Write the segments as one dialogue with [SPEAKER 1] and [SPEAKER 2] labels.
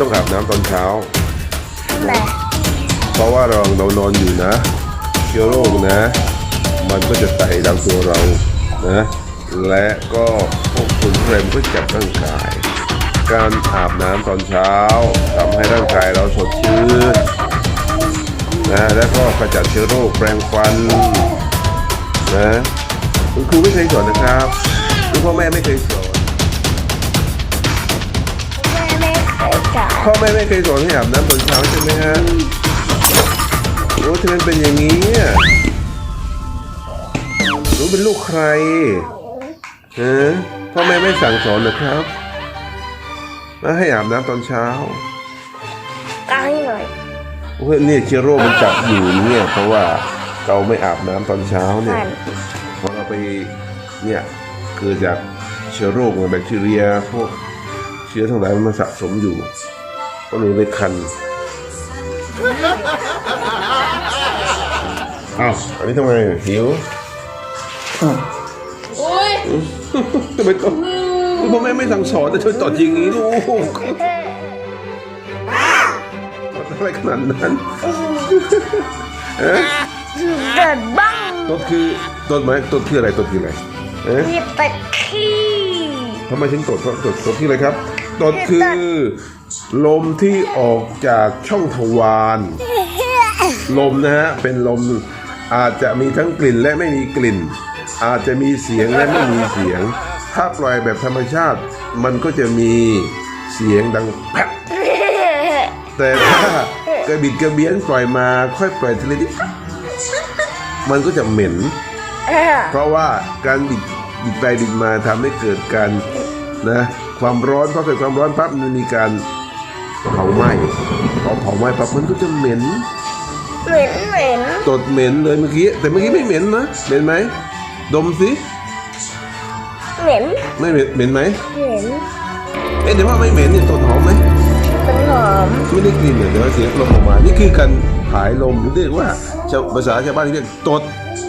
[SPEAKER 1] ต้องอาบน้ำตอนเช้า
[SPEAKER 2] แหละ
[SPEAKER 1] เพราะว่าเราเรานอนอยู่นะเชื้อโรคนะ มันก็จะไต่ดังตัวเรานะและก็พวกฝุ่นแรมก็จับร่างกาย การอาบน้ำตอนเช้าทำให้ร่างกายเราสดชื่นนะแล้วก็ขจัดเชื้อโรคแปรงฟันนะคุณครูไม่เคยสอนนะครับคุณพ่อแม่ไม่เคยสอน พ่อแม่ไม่เคยสอนให้อาบน้ำตอนเช้าใช่ไหมฮะโอ้ทำไมเป็นอย่างนี้อะหนูเป็นลูกใครฮะพ่อแม่ไม่สั่งสอนนะครับมาให้อาบน้ำตอนเช้า
[SPEAKER 2] กางหน่อย
[SPEAKER 1] โอ้ยเนี่ยเชื้อโรคมันจับอยู่เนี่ยเพราะว่าเราไม่อาบน้ำตอนเช้าเนี่ย
[SPEAKER 2] มัน
[SPEAKER 1] พอเราไปเนี่ยเกิดจากเชื้อโรคไงแบคทีเรียพวกเชื้อทั้งหลายมันมาสะสมอยู่ ก็เลยเลยคันอ้าวอันนี้ทำไมหิว
[SPEAKER 3] โอ้ย
[SPEAKER 1] ทำไมต้องพ่อแม่ไม่สั่งสอนแต่ช่วยตอดอย่างนี้ลูกตอดอะไรขนาดนั้นเอ๊ะ
[SPEAKER 2] เดินบ้าง
[SPEAKER 1] ตดคือตดไหมตดคืออะไรตดคืออะไรเอ๊ะ
[SPEAKER 2] มีตะขี้
[SPEAKER 1] ทำไมถึงตดเพราะตดตดคืออะไรครับ ตด
[SPEAKER 2] คื
[SPEAKER 1] อ ลมที่ออกจากช่องทวารลมนะฮะเป็นลมอาจจะมีทั้งกลิ่นและไม่มีกลิ่น อาจจะมีเสียงและไม่มีเสียง ถ้าปล่อยแบบธรรมชาติ มันก็จะมีเสียงดังแป๊บแต่ถ้ากระบิดกระเบียนปล่อยมาค่อยปล่อยทีละนิดมันก็จะเหม็น
[SPEAKER 2] เออ
[SPEAKER 1] เพราะว่าการบิดบิดไปบิดมาทำให้เกิดการ นะความร้อนพอเกิดความร้อนปั๊บมันมีการเผาไหม้พอเผาไหม้ปั๊บมันก็จะเหม็น
[SPEAKER 2] เหม็นเหม็น
[SPEAKER 1] ตดเหม็นเลยเมื่อกี้แต่เมื่อกี้ไม่เหม็นนะเหม็นไหมดมสิ
[SPEAKER 2] เหม็น
[SPEAKER 1] ไม่เหม็นเหม็นไหม
[SPEAKER 2] เหม็น
[SPEAKER 1] เอ๊ะแต่ว่าไม่เหม็นเนี่ยตดหอมไหม
[SPEAKER 2] มันหอม
[SPEAKER 1] ไม่ได้กลิ่นเนี่ยเดี๋ยวเสียงลมออกมา นี่คือการผายลมหรือเรียกว่าชาวภาษาชาวบ้านเรียกตด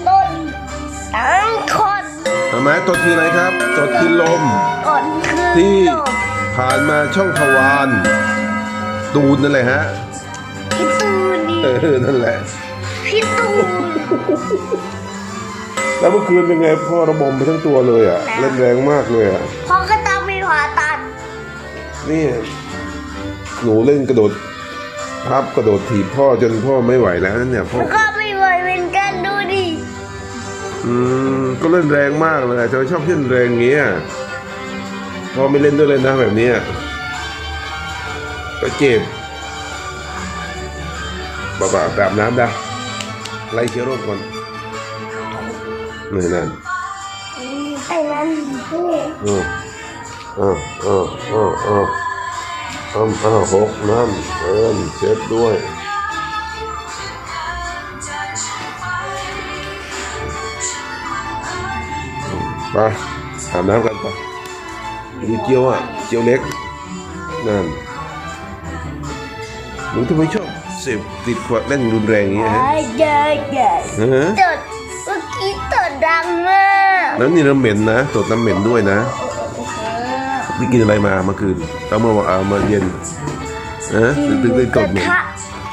[SPEAKER 2] ต้นตั้งคน
[SPEAKER 1] เห็นไหมตดคืออะไรครับตดคือลม
[SPEAKER 2] ก่อนคือ
[SPEAKER 1] ที่
[SPEAKER 2] ลม
[SPEAKER 1] ผ่านมาช่องทวารตูนนั่นแหละฮะ
[SPEAKER 2] พี่ตูนนี่
[SPEAKER 1] เออนั่นแหละ
[SPEAKER 2] พี่ตูน
[SPEAKER 1] แล้วเมื่อคืนเป็นไงพ่อระบมไปทั้งตัวเลยอะเล่นแรงมากเลยอะ
[SPEAKER 2] พ่อก็ตามไปผ่าตัด
[SPEAKER 1] นี่หนูเล่นกระโดดพับกระโดดถีบพ่อจนพ่อไม่ไหวแล้วนั่นเนี่ยพ่อ
[SPEAKER 2] ก็ไม่ไหวเป็นกันดูดิ
[SPEAKER 1] อืมก็เล่นแรงมากเลยจะชอบเล่นแรงเงี้ยพอไม่เล่นด้วยเลยนะแบบนี้ก็เจ็บบ้าๆแบบน้ำดาไล่เชื้อโรคก่อนนี่นั่น
[SPEAKER 2] ไอ้นั่นนี่
[SPEAKER 1] อืมอ่าอ่าอ่าอ่าอ่าอ่าหกน้ำเอิมเช็ดด้วย ไปอาบน้ำกันไปดูเจียวอะ เจียวเล็ก นั่นหนูทำไมชอบเสพติดขวดเล่นรุนแรงอย่างเงี้ยฮะ
[SPEAKER 2] ไอ้เจ๊เจ๊
[SPEAKER 1] ฮะ
[SPEAKER 2] ตดเมื่อกี้ตดดังมาก
[SPEAKER 1] น้ำนี่น้ำเหม็นนะตดน้ำเหม็นด้วยนะนี่กินอะไรมาเมื่อคืนเอามาเอามาเย็นเอะถึงถึงได้ตดเหม็น
[SPEAKER 2] ทะ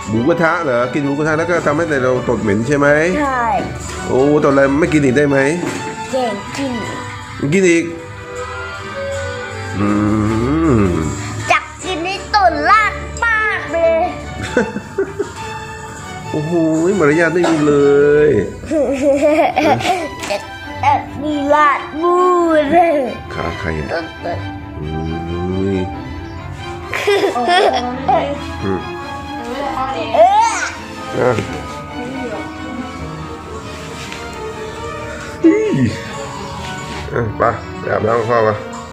[SPEAKER 1] หมูกระทะเหรอ กินหมูกระทะแล้วก็ทำให้แต่เราตดเหม็นใช่ไหม
[SPEAKER 2] ใช่
[SPEAKER 1] โอ้ตดอะไรไม่กินอีกได้ไหม
[SPEAKER 2] เก่งกิน
[SPEAKER 1] กินอีกอืม
[SPEAKER 2] จักกินนี่ตดลาดปากเลย
[SPEAKER 1] โอ้โหมารยาทไม่มีเลย
[SPEAKER 2] จะตัดมีลาดบูเลย
[SPEAKER 1] ขาใครอะ
[SPEAKER 2] ตดตด
[SPEAKER 1] อืมอืม
[SPEAKER 2] เออ
[SPEAKER 1] อะอี้ อะไปไป